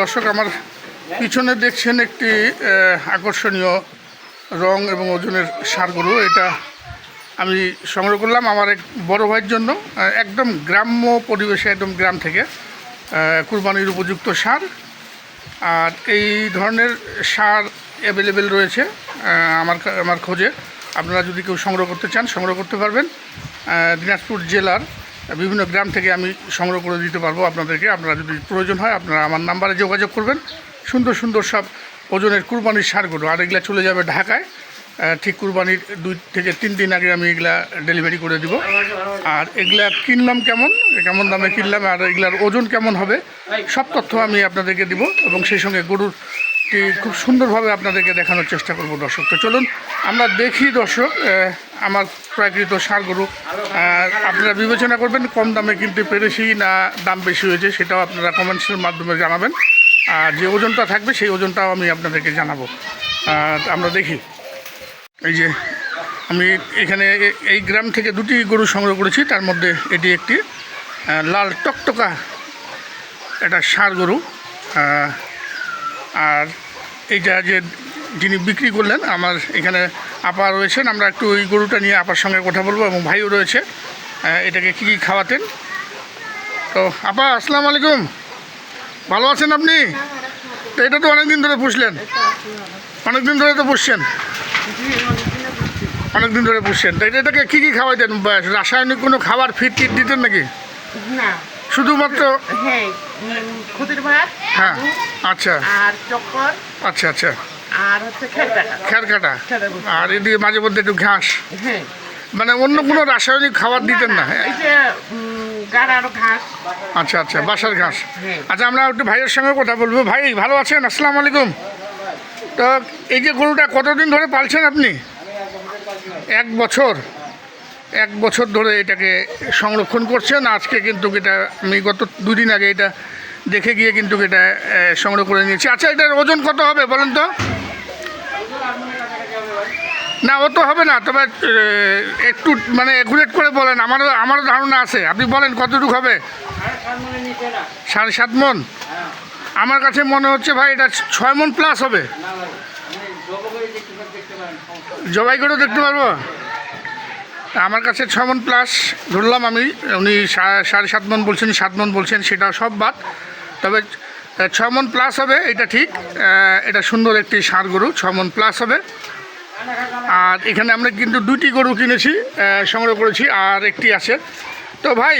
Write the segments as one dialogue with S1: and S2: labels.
S1: দর্শক, আমার পিছনে দেখছেন একটি আকর্ষণীয় রং এবং ওজনের সার গরু এটা আমি সংগ্রহ করলাম আমার এক বড় ভাইয়ের জন্য একদম গ্রাম্য পরিবেশে, একদম গ্রাম থেকে কুরবানির উপযুক্ত সার। আর এই ধরনের সার অ্যাভেলেবেল রয়েছে আমার আমার খোঁজে। আপনারা যদি কেউ সংগ্রহ করতে চান, সংগ্রহ করতে পারবেন দিনাজপুর জেলার বিভিন্ন গ্রাম থেকে আমি সংগ্রহ করে দিতে পারব আপনাদেরকে। আপনারা যদি প্রয়োজন হয়, আপনারা আমার নাম্বারে যোগাযোগ করবেন। সুন্দর সুন্দর সব ওজনের কুরবানির সারগুলো আর এগুলা চলে যাবে ঢাকায়। ঠিক কুরবানির দুই থেকে তিন দিন আগে আমি এগুলা ডেলিভারি করে দিব। আর এগুলা কিনলাম কেমন? কেমন দামে কিনলাম? আর এগুলার ওজন কেমন হবে? সব তথ্য আমি আপনাদেরকে দিব। এবং সেই সঙ্গে গরুরটি খুব সুন্দরভাবে আপনাদেরকে দেখানোর চেষ্টা করব দর্শক। তো চলুন, আমরা দেখি দর্শক আমার প্রাকৃত সার গরু আপনারা বিবেচনা করবেন, কম দামে কিনতে পেরেছি না দাম বেশি হয়েছে, সেটাও আপনারা কমেন্টসের মাধ্যমে জানাবেন। আর যে ওজনটা থাকবে, সেই ওজনটাও আমি আপনাদেরকে জানাব। আমরা দেখি। এই যে, আমি এখানে এই গ্রাম থেকে দুটি গরু সংগ্রহ করেছি, তার মধ্যে এটি একটি লাল টকটকা, এটা ষাঁড় গরু আর এইটা যে যিনি বিক্রি করলেন আমার এখানে আপা রয়েছেন আমরা একটু ওই গরুটা নিয়ে আপার সঙ্গে কথা বলব এবং ভাইও রয়েছে। এটাকে কী কী খাওয়াতেন? তো আপা আসসালামু আলাইকুম। ভালো আছেন আপনি? তো এটা তো অনেক দিন ধরে পুষলেন। অনেক দিন ধরে তো পুষছেন। অনেক দিন ধরে পুষছেন। তো এটা- এটাকে কী কী খাওয়াইতেন? রাসায়নিক কোনো খাবার ফিট টিট দিতেন নাকি? শুধুমাত্র
S2: হ্যাঁ খুদের ভাত
S1: হ্যাঁ আচ্ছা।
S2: আর চক্কর
S1: আচ্ছা আচ্ছা।
S2: আর হচ্ছে
S1: খের কাটা আর এদিকে মাঝে মধ্যে একটু ঘাস।
S2: হ্যাঁ।
S1: মানে অন্য কোনো রাসায়নিক খাবার দিতেন না আচ্ছা আচ্ছা বাসার ঘাস।
S2: হ্যাঁ।
S1: আচ্ছা আমরা একটু ভাইয়ের সঙ্গে কথা বলব। ভাই ভালো আছেন? আসসালামু আলাইকুম। তো এই যে গরুটা কতদিন ধরে পালছেন আপনি? এক বছর। এক বছর ধরে এটাকে সংরক্ষণ করছেন। আজকে কিন্তু এটা আমি গত দুদিন আগে এটা দেখে গিয়ে কিন্তু এটা সংগ্রহ করে নিয়েছি। আচ্ছা এটার ওজন কত হবে বলেন তো? না, ও তো হবে না। তবে একটু মানে একুরেট করে বলেন। আমারও আমারও ধারণা আছে। আপনি বলেন কতটুকু হবে? সাড়ে সাত মন? আমার কাছে মনে হচ্ছে ভাই এটা ছয় মন প্লাস হবে। জবাই করেও দেখতে পারব? আমার কাছে ছয় মন প্লাস ধরলাম আমি, উনি সাড়ে সাত মন বলছেন, সাত মন বলছেন সেটা সব বাদ। তবে ছ মন প্লাস হবে, এটা ঠিক এটা সুন্দর একটি ষাঁড় গরু ছয় মন প্লাস হবে। আর এখানে আমরা কিন্তু দুটি গরু কিনেছি সংগ্রহ করেছি, আর একটি আছে। তো ভাই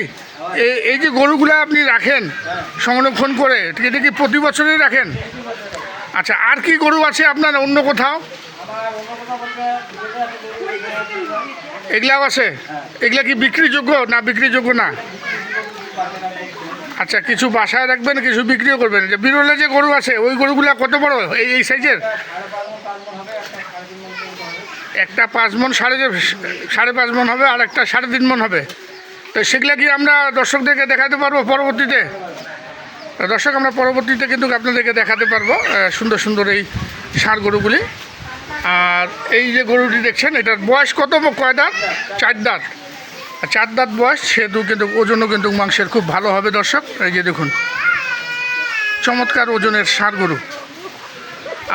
S1: এই যে গরুগুলো আপনি রাখেন সংরক্ষণ করে, এটা কি প্রতি বছরই রাখেন? আচ্ছা আর কি গরু আছে আপনার অন্য কোথাও? এগুলাও আছে এগুলা কি বিক্রিযোগ্য না বিক্রিযোগ্য না? আচ্ছা কিছু বাসায় রাখবেন, কিছু বিক্রিও করবেন। যে বিরলে যে গরু আছে, ওই গরুগুলা কত বড়? এই এই সাইজের? একটা পাঁচ মন সাড়ে সাড়ে পাঁচ মন হবে, আর একটা সাড়ে তিন মন হবে। তো সেগুলা কি আমরা দর্শকদেরকে দেখাতে পারব পরবর্তীতে? দর্শক, আমরা পরবর্তীতে কিন্তু আপনাদেরকে দেখাতে পারব সুন্দর সুন্দর এই ষাঁড় গরুগুলি। আর এই যে গরুটি দেখছেন, এটার বয়স কত কয় দাঁত? চার দাঁত। আর চার দাঁত বয়স, সেহেতু কিন্তু ওজনও কিন্তু মাংসের খুব ভালো হবে দর্শক। এই যে দেখুন, চমৎকার ওজনের সার গরু।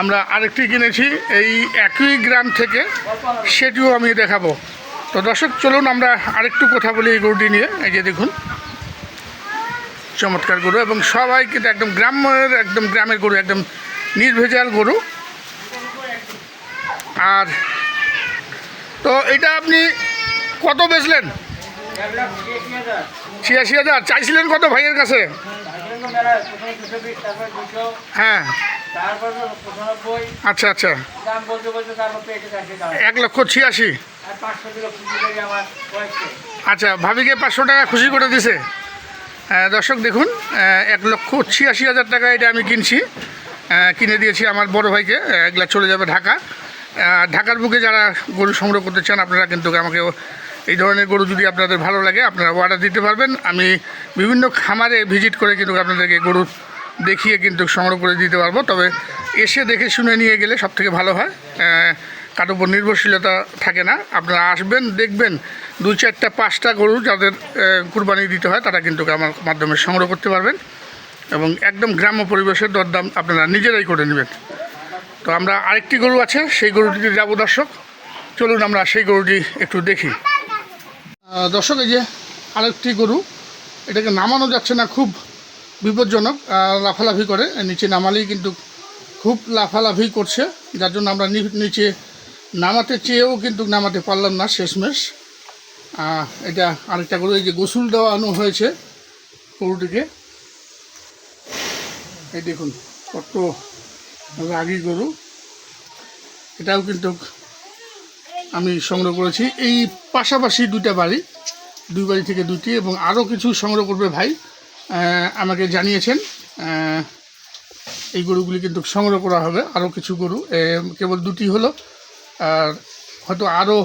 S1: আমরা আরেকটি কিনেছি, এই একই গ্রাম থেকে, সেটিও আমি দেখাবো। তো দর্শক, চলুন আমরা আরেকটু কথা বলি এই গরুটি নিয়ে। এই যে দেখুন, চমৎকার গরু এবং সবাই কিন্তু একদম গ্রামের একদম গ্রামের গরু, একদম নির্ভেজাল গরু। আর তো এটা আপনি কত বেচলেন? ছিয়াশি হাজার। চাইছিলেন কত ভাইয়ের কাছে? হ্যাঁ। আচ্ছা আচ্ছা। এক লক্ষ ছিয়াশি। আচ্ছা ভাবিকে পাঁচশো টাকা খুশি করে দিছে। দর্শক দেখুন এক লক্ষ ছিয়াশি হাজার টাকা এটা আমি কিনছি। কিনে দিয়েছি আমার বড় ভাইকে। এগুলা চলে যাবে ঢাকা। ঢাকার বুকে যারা গরু সংগ্রহ করতে চান, আপনারা কিন্তু আমাকে এই ধরনের গরু যদি আপনাদের ভালো লাগে, আপনারা অর্ডার দিতে পারবেন। আমি বিভিন্ন খামারে ভিজিট করে কিন্তু আপনাদেরকে গরু দেখিয়ে কিন্তু সংগ্রহ করে দিতে পারব। তবে এসে দেখে শুনে নিয়ে গেলে সব থেকে ভালো হয়। কারোর উপর নির্ভরশীলতা থাকে না। আপনারা আসবেন, দেখবেন দু চারটা, পাঁচটা গরু যাদের কুরবানি দিতে হয়, তারা কিন্তু আমার মাধ্যমে সংগ্রহ করতে পারবেন। এবং একদম গ্রাম্য পরিবেশের দরদাম আপনারা নিজেরাই করে নেবেন। তো আমরা আরেকটি গরু আছে, সেই গরুটিতে যাব দর্শক। চলুন আমরা সেই গরুটি একটু দেখি। দর্শক, এই যে আরেকটি গরু, এটাকে নামানো যাচ্ছে না, খুব বিপজ্জনক লাফালাফি করে নিচে নামালেই কিন্তু খুব লাফালাফি করছে, যার জন্য আমরা নিচে নামাতে চেয়েও কিন্তু নামাতে পারলাম না শেষমেশ। এটা আরেকটা গরু, এই যে গোসল দেওয়ানো হয়েছে গরুটিকে। এই দেখুন, কত রাগি গরু এটাও কিন্তু আমি সংগ্রহ করেছি। এই পাশাপাশি দুইটা বাড়ি, দুই বাড়ি থেকে দুটি এবং আরও কিছু সংগ্রহ করবে ভাই আমাকে জানিয়েছেন। এই গরুগুলি কিন্তু সংগ্রহ করা হবে, আরও কিছু গরু। কেবল দুটি হলো, আর হয়তো আরও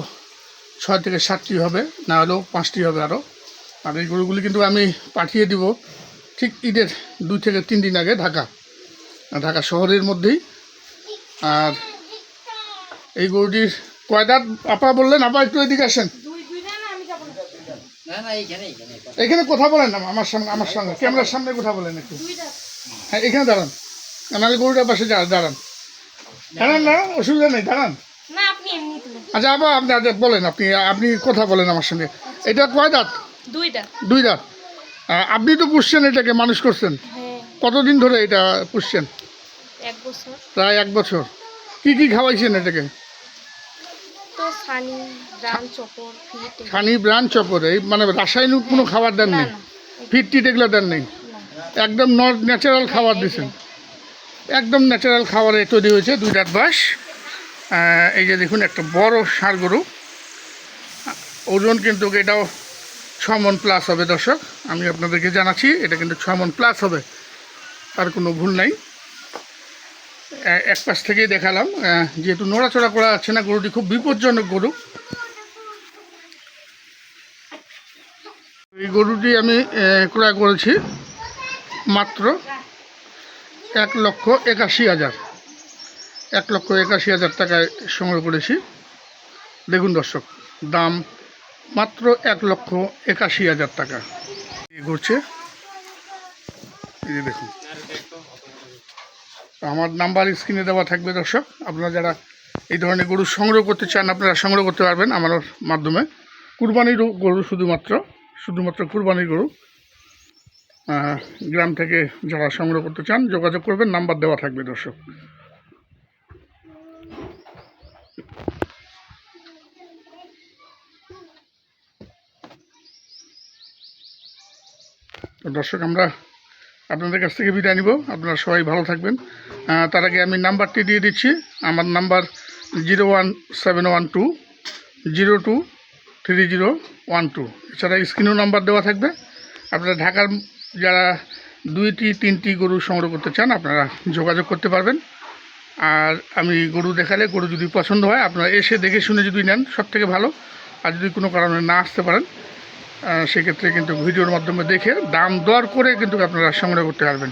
S1: ছয় থেকে সাতটি হবে, না হলেও পাঁচটি হবে আরও। আর এই গরুগুলি কিন্তু আমি পাঠিয়ে দিব ঠিক ঈদের দুই থেকে তিন দিন আগে ঢাকা। ঢাকা শহরের মধ্যেই। আর এই গরুটির কয়দাত আপা বললেন? আপা একটু এদিকে আসেন। এখানে কথা বলেন না আমার সঙ্গে আমার সঙ্গে ক্যামেরার সামনে কথা বলেন একটু। হ্যাঁ এখানে দাঁড়ান। নাহলে গরুটার পাশে যা- দাঁড়ান। দাঁড়ান না অসুবিধা নেই দাঁড়ান।
S3: না আপনি এমনি তুলেন।
S1: আচ্ছা আবার আপনি আচ্ছা, বলেন আপনি আপনি কথা বলেন আমার সঙ্গে। এটা কয় দাঁত?
S3: দুইটা
S1: দুই দাঁত। আপনি তো পুষছেন এটাকে মানুষ করছেন।
S3: হ্যাঁ
S1: কতদিন ধরে এটা পুষছেন?
S3: এক বছর।
S1: প্রায় এক বছর। কি কি খাওয়াইছেন এটাকে?
S3: তো সানি চপর ফিট এগুলো-
S1: ব্রান চপর এই মানে রাসায়নিক কোনো খাবার দেন নেই? ফিট টিট এগুলো দেন নেই? একদম ন্যাচারাল খাবার দিয়েছেন। একদম ন্যাচারাল খাবারে তৈরি হয়েছে দুই রাত বাস। এই যে দেখুন একটা বড় ষাঁড় গরু। ওজন কিন্তু এটাও ছ মন প্লাস হবে দর্শক। আমি আপনাদেরকে জানাচ্ছি এটা কিন্তু ছ মন প্লাস হবে। আর কোনো ভুল নাই। এক পাশ থেকেই দেখালাম। যেহেতু নড়াচড়া করা যাচ্ছে না, গরুটি খুব বিপজ্জনক গরু। এই গরুটি আমি ক্রয় করেছি মাত্র এক লক্ষ একাশি হাজার। এক লক্ষ একাশি হাজার টাকায় সংগ্রহ করেছি। দেখুন দর্শক, দাম মাত্র এক লক্ষ একাশি হাজার টাকা। ঘুরছে। এই দেখুন। আমার নাম্বার স্ক্রিনে দেওয়া থাকবে দর্শক। আপনারা যারা এই ধরনের গরু সংগ্রহ করতে চান, আপনারা সংগ্রহ করতে পারবেন আমার মাধ্যমে। কুরবানির গরু শুধুমাত্র শুধুমাত্র কুরবানির গরু। গ্রাম থেকে যারা সংগ্রহ করতে চান, যোগাযোগ করবেন, নাম্বার দেওয়া থাকবে দর্শক। দর্শক, আমরা আপনাদের কাছ থেকে বিদায় নিব। আপনারা সবাই ভালো থাকবেন। তার আগে আমি নাম্বারটি দিয়ে দিচ্ছি। আমার number zero one seven one two, zero two, three zero one two. এছাড়া স্ক্রিনেও নাম্বার দেওয়া থাকবে। আপনারা ঢাকার যারা দুইটি, তিনটি গরু সংগ্রহ করতে চান, আপনারা যোগাযোগ করতে পারবেন। আর আমি গরু দেখালে গরু যদি পছন্দ হয়, আপনারা এসে দেখে শুনে যদি নেন সব থেকে ভালো। আর যদি কোনো কারণে না আসতে পারেন সেক্ষেত্রে কিন্তু ভিডিওর মাধ্যমে দেখে দাম দর করে কিন্তু আপনারা সংগ্রহ করতে পারবেন।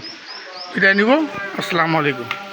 S1: বিদায় নিব। আসসালামু আলাইকুম।